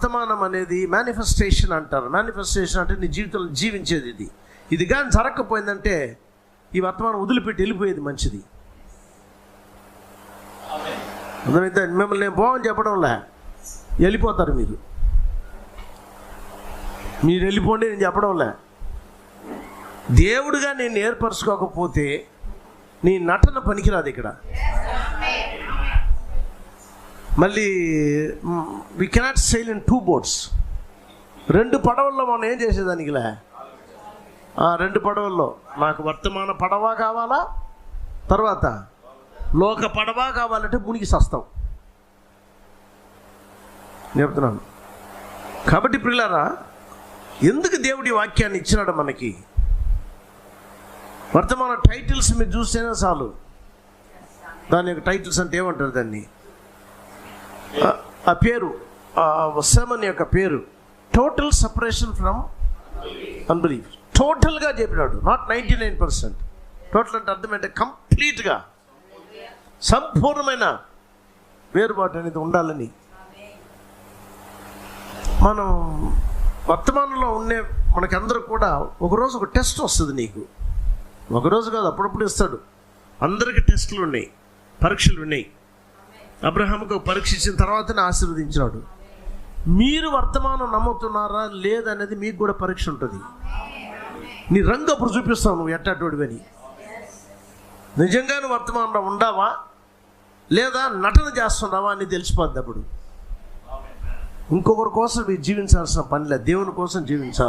వర్తమానం అనేది మేనిఫెస్టేషన్ అంటారు. మేనిఫెస్టేషన్ అంటే నీ జీవితంలో జీవించేది ఇది. ఇది కానీ జరగకపోయిందంటే ఈ వర్తమానం వదిలిపెట్టి వెళ్ళిపోయేది మంచిది. అర్థమైతే మిమ్మల్ని నేను పోవని చెప్పడంలే. వెళ్ళిపోతారు మీరు. మీరు వెళ్ళిపోండి నేను చెప్పడంలే. దేవుడుగా నేను ఏర్పరచుకోకపోతే నీ నటన పనికిరాదు ఇక్కడ. మళ్ళీ we cannot sail in two boats రెండు పడవల్లో మనం ఏం చేసేదానికిలే? రెండు పడవల్లో. నాకు వర్తమాన పడవ కావాలా? తర్వాత లోక పడవ కావాలంటే మునిగి సస్తాం. చెప్తున్నాను. కాబట్టి పిల్లరా ఎందుకు దేవుడి వాక్యాన్ని ఇచ్చినాడు మనకి? వర్తమాన టైటిల్స్ మీరు చూస్తేనే చాలు. దాని యొక్క టైటిల్స్ అంటే ఏమంటారు దాన్ని? ఆ- పేరు ఆ సెమన్ యొక్క పేరు టోటల్ సపరేషన్ ఫ్రమ్ అన్బిలీఫ్ టోటల్గా చెప్పినాడు not ninety nine percent total అంటే అర్థం ఏంటంటే కంప్లీట్గా సంపూర్ణమైన వేరుబాటు అనేది ఉండాలని. మనం వర్తమానంలో ఉండే మనకందరూ కూడా ఒకరోజు ఒక టెస్ట్ వస్తుంది నీకు. ఒకరోజు కాదు అప్పుడప్పుడు ఇస్తాడు. అందరికీ టెస్టులు ఉన్నాయి పరీక్షలు ఉన్నాయి. అబ్రహాముకు పరీక్షించిన తర్వాతనే ఆశీర్వదించినాడు. మీరు వర్తమానం నమ్ముతున్నారా లేదనేది మీకు కూడా పరీక్ష ఉంటుంది. నీ రంగు అప్పుడు చూపిస్తావు నువ్వు ఎట్టాటోడివని నిజంగా నువ్వు వర్తమానంలో ఉండావా? లేదా నటన చేస్తున్నావా అని తెలిసిపోద్ది అప్పుడు. ఇంకొకరి కోసం మీరు జీవించాల్సిన పనిలే దేవుని కోసం జీవించాలి.